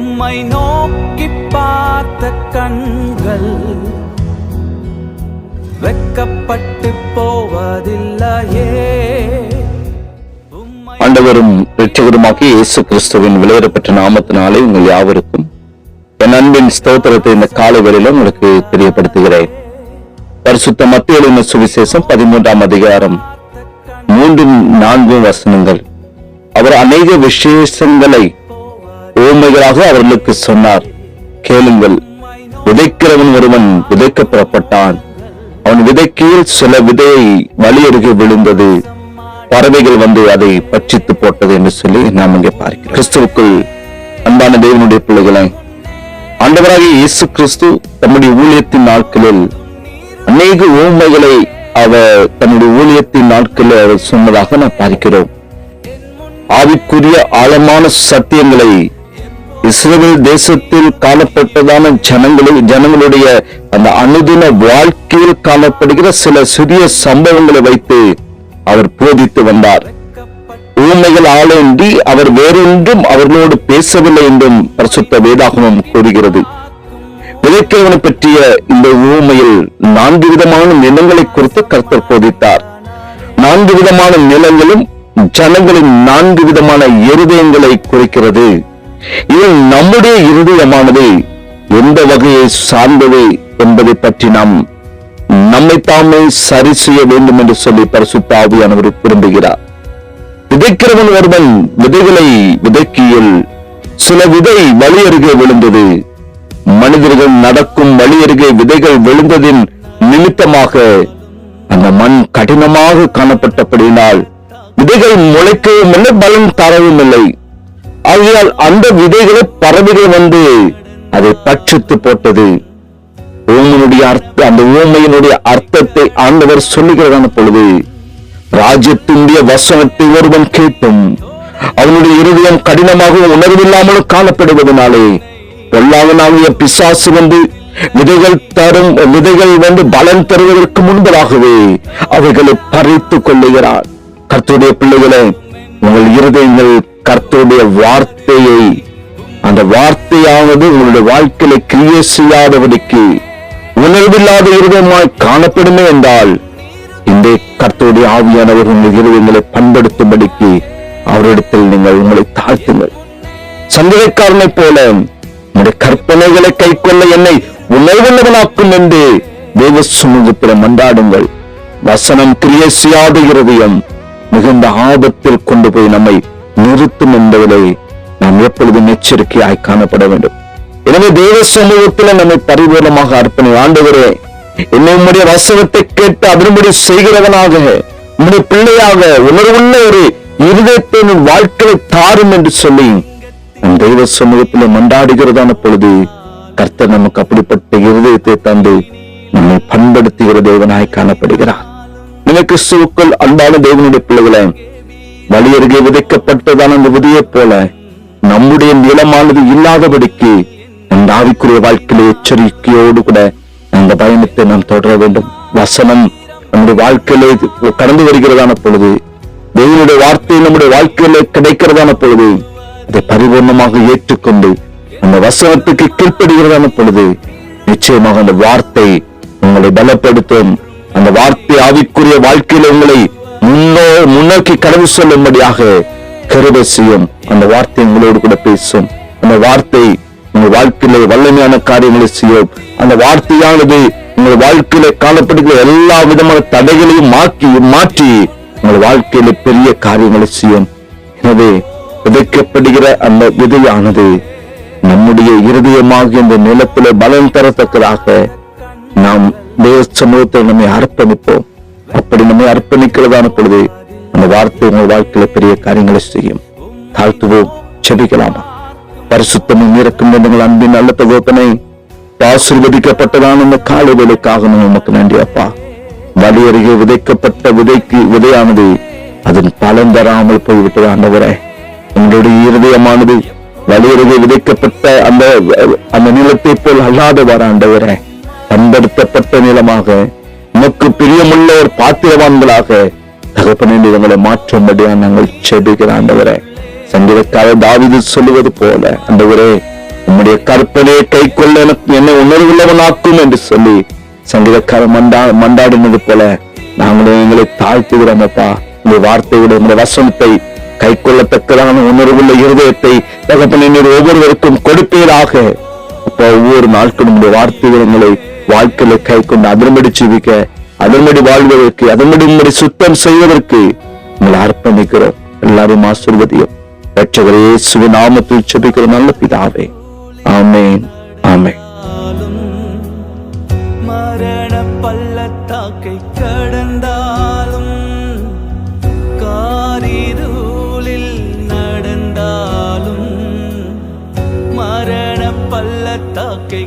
உம்மை நோக்கி பார்த்த கண்கள் வெக்கப்பட்டு போவதில்லையே. ஆண்டவரும் இரட்சகருமாகிய இயேசு கிறிஸ்துவின் விலையேறப்பட்ட நாமத்தினாலே உங்கள் யாவருக்கும் என் அன்பின் ஸ்தோத்திரத்தை இந்த காலை வேளையில உங்களுக்கு தெரியப்படுத்துகிறேன். பரிசுத்த மத்திய சுவிசேஷம் பதிமூன்றாம் அதிகாரம் மூன்று நான்கு வசனங்கள். அவர் அநேக விசேஷங்களை ஊமைகளாக அவர்களுக்கு சொன்னார். கேளுங்கள் விதைக்கிறவன் ஒருவன் விதைக்க புறப்பட்டான் அவன் விதைக்கையில் சில விதையை வழியருகே விழுந்தது. பறவைகள் வந்து அதை பட்சித்து போட்டது என்று சொல்லி நாம் இங்கே பார்க்கிறோம். கிறிஸ்துவுக்குள் அன்பான தேவனுடைய பிள்ளைகளை ஆண்டவராகிய இயேசு கிறிஸ்து தம்முடைய ஊழியத்தின் நாட்களில் அநேக ஊமைகளை அவர் தன்னுடைய ஊழியத்தின் நாட்களில் அவர் சொன்னதாக நாம் பார்க்கிறோம். ஆவிக்குரிய ஆழமான சத்தியங்களை இஸ்ரேல் தேசத்தில் காணப்பட்டதான ஜனங்களை ஜனங்களுடைய அந்த அனுதின வாழ்க்கையில் காணப்படுகிற சில சிறிய சம்பவங்களை வைத்து அவர் போதித்து வந்தார். ஊமைகள் ஆளேண்டி அவர் வேறொன்றும் அவர்களோடு பேசவில்லை என்றும் பரிசுத்த வேதாகமம் கூறுகிறது. விதைக்கிறவனை பற்றிய இந்த ஊமையில் நான்கு விதமான நிலங்களை குறித்து கர்த்தர் போதித்தார். நான்கு விதமான நிலங்களும் ஜனங்களின் நான்கு விதமான இருதயங்களை குறிக்கிறது. இதில் நம்முடைய இருதயமானது எந்த வகையை சார்ந்தது என்பதை பற்றி நாம் நம்மை தாமே சரி செய்ய வேண்டும் என்று சொல்லி பரிசுத்த ஆவியானவர் விரும்புகிறார். விதைக்கிறவன் ஒருவன் விதைகளை விதைக்கியில் சில விதை வழி அருகே விழுந்தது. மனிதர்கள் நடக்கும் வழி அருகே விதைகள் விழுந்ததின் நிமித்தமாக அந்த மண் கடினமாக காணப்பட்டபடியினால் விதைகள் முளைக்கவும் இல்லை பலன் தரவும் இல்லை ஆகையால் அந்த விதைகளை பறவைகள் வந்து அதை பட்சித்து போட்டது. ஊமையினுடைய அர்த்த அந்த ஊமையினுடைய அர்த்தத்தை ஆண்டவர் சொல்லுகிறதான பொழுது ராஜ்யத்தினுடைய வசனத்தை ஒருவன் கேட்டும். அவனுடைய இருதயம் கடினமாக உணர்வில்லாமலும் காணப்படுவதனாலே பொல்லாதனாகிய பிசாசு வந்து விதைகள் தரும் விதைகள் வந்து பலன் தருவதற்கு முன்பதாகவே அவைகளை பறித்துக் கொள்ளுகிறார். கர்த்துடைய பிள்ளைகளை உங்கள் இருதயங்கள் கர்த்தருடைய வார்த்தையை அந்த வார்த்தையானது உங்களுடைய வாழ்க்கையில கிரியை செய்யாதவனுக்கு உணர்வில்லாத இருதயமாய் காணப்படுமே என்றால் இந்த கர்த்தருடைய ஆவியானவர் உங்கள் இருதயங்களை பண்படுத்தும்படிக்கு அவரிடத்தில் நீங்கள் உங்களை தாழ்த்துங்கள். சந்தேகக்காரனை போல உங்களுடைய கற்பனைகளை கைக்கொள்ள என்னை உணர்வுள்ளவனாக்கும் என்று தேவ சமூகத்தில் மன்றாடுங்கள். வசனம் கிரியை செய்யாத இருதயம் மிகுந்த ஆபத்தில் கொண்டு போய் நம்மை நிறுத்தும் என்பதிலே நாம் எப்பொழுதும் எச்சரிக்கையாய் காணப்பட வேண்டும். எனவே தேவ சமூகத்தில் நம்மை பரிபூர்ணமாக அர்ப்பணி. ஆண்டவரே என்னை உம்முடைய வசனத்தை கேட்டு அதன்படி செய்கிறவனாக உம்முடைய பிள்ளையாக உணர்வுள்ள ஒரு இருதயத்தின் வாழ்க்கையை தாரும் என்று சொல்லி நம் தெய்வ சமூகத்தில் மன்றாடுகிறதான பொழுது கர்த்தர் நமக்கு அப்படிப்பட்ட இருதயத்தை தந்து நம்மை பண்படுத்துகிற தேவனாய் காணப்படுகிறார். எனக்கு கிறிஸ்துவுக்குள் அன்பான தேவனுடைய பிள்ளைகளை வழி அருகே விதைக்கப்பட்டதான அந்த விதையை போல நம்முடைய நிலமானது இல்லாதபடிக்கு அந்த ஆவிக்குரிய வாழ்க்கையில எச்சரிக்கையோடு கூட அந்த பயணத்தை நாம் தொடர வேண்டும். வசனம் நம்முடைய வாழ்க்கையில கடந்து வருகிறதான பொழுது தேவனுடைய வார்த்தை நம்முடைய வாழ்க்கையில கிடைக்கிறதான பொழுது அதை பரிபூர்ணமாக ஏற்றுக்கொண்டு அந்த வசனத்துக்கு கீழ்ப்படுகிறதான பொழுது நிச்சயமாக அந்த வார்த்தை உங்களை பலப்படுத்தும். அந்த வார்த்தை ஆவிக்குரிய வாழ்க்கையில உங்களை முன்னோ முன்னோக்கி கடவு செல்லும்படியாக கருவை செய்யும். அந்த வார்த்தை உங்களோடு கூட பேசும். அந்த வார்த்தை உங்கள் வாழ்க்கையில வல்லமையான காரியங்களை செய்யும். அந்த வார்த்தையானது உங்கள் வாழ்க்கையில காணப்படுகிற எல்லா விதமான தடைகளையும் மாற்றி மாற்றி உங்கள் வாழ்க்கையில பெரிய காரியங்களை செய்யும். எனவே விதைக்கப்படுகிற அந்த விதையானது நம்முடைய இருதயமாக இந்த நிலத்தில பலன் தரத்தக்கதாக நாம் தேவ சமூகத்தில் நம்மை அர்ப்பணிப்போம். அப்படி நம்மை அர்ப்பணிக்கிறதான பொழுது அந்த வார்த்தை உங்கள் வாழ்க்கையில பெரிய காரியங்களை செய்யும். தாழ்த்துவோம் செபிக்கலாமா பரிசுத்தமும் இருக்கும் எங்கள் அன்பின் நல்ல தகவப்பனை ஆசீர்வதிக்கப்பட்டதான இந்த காலை வேலைக்காக நமக்கு உமக்கு நன்றி அப்பா. வழி அருகே விதைக்கப்பட்ட விதைக்கு விதையானது அதன் பலன் தராமல் போய்விட்டது ஆண்டவரே. எங்களுடைய இருதயமானது வழி விதைக்கப்பட்ட அந்த அந்த நிலத்தை போல் அல்லாதவர் ஆண்டவரே. பண்படுத்தப்பட்ட நிலமாக உமக்கு பிரியமுள்ள ஒரு பாத்திரவான்களாக தகப்பனின் எங்களை மாற்றும்படியா நாங்கள் செபிக்கிற ஆண்டவரே. சங்கீதக்கார தாவிது சொல்லுவது போல ஆண்டவரே உம்முடைய கற்பனையை கை கொள்ள எனக்கு என்னை உணர்வுள்ளவனாக்கும் என்று சொல்லி சங்கீதக்காரன் மண்டா மண்டாடினது போல நாங்களும் எங்களை தாழ்த்துகிறோம் அப்பா. இந்த வார்த்தையோட உங்களுடைய வசனத்தை கை கொள்ளத்தக்கதான உணர்வுள்ள இருதயத்தை தகப்பனின் ஒவ்வொருவருக்கும் கொடுப்பீராக. இப்ப ஒவ்வொரு நாட்களும் உங்களுடைய வார்த்தைகள் எங்களை வாழ்க்கையில கை கொண்டு அதன்படி ஜீவிக்க அதன்படி வாழ்வதற்கு அதன்படி உங்களை சுத்தம் செய்வதற்கு உங்களை அர்ப்பணிக்கிறோம். எல்லாரும் ஆசிர்வதியும். ரட்சகரே சுவநாமத்தில் செபிக்கிற நல்ல பிதாவே. ஆமேன். ஆமென். ஆலும் மரண பள்ளத்தாக்கை கடந்தாலும் காரிருளில் நடந்தாலும் மரண பள்ளத்தாக்கை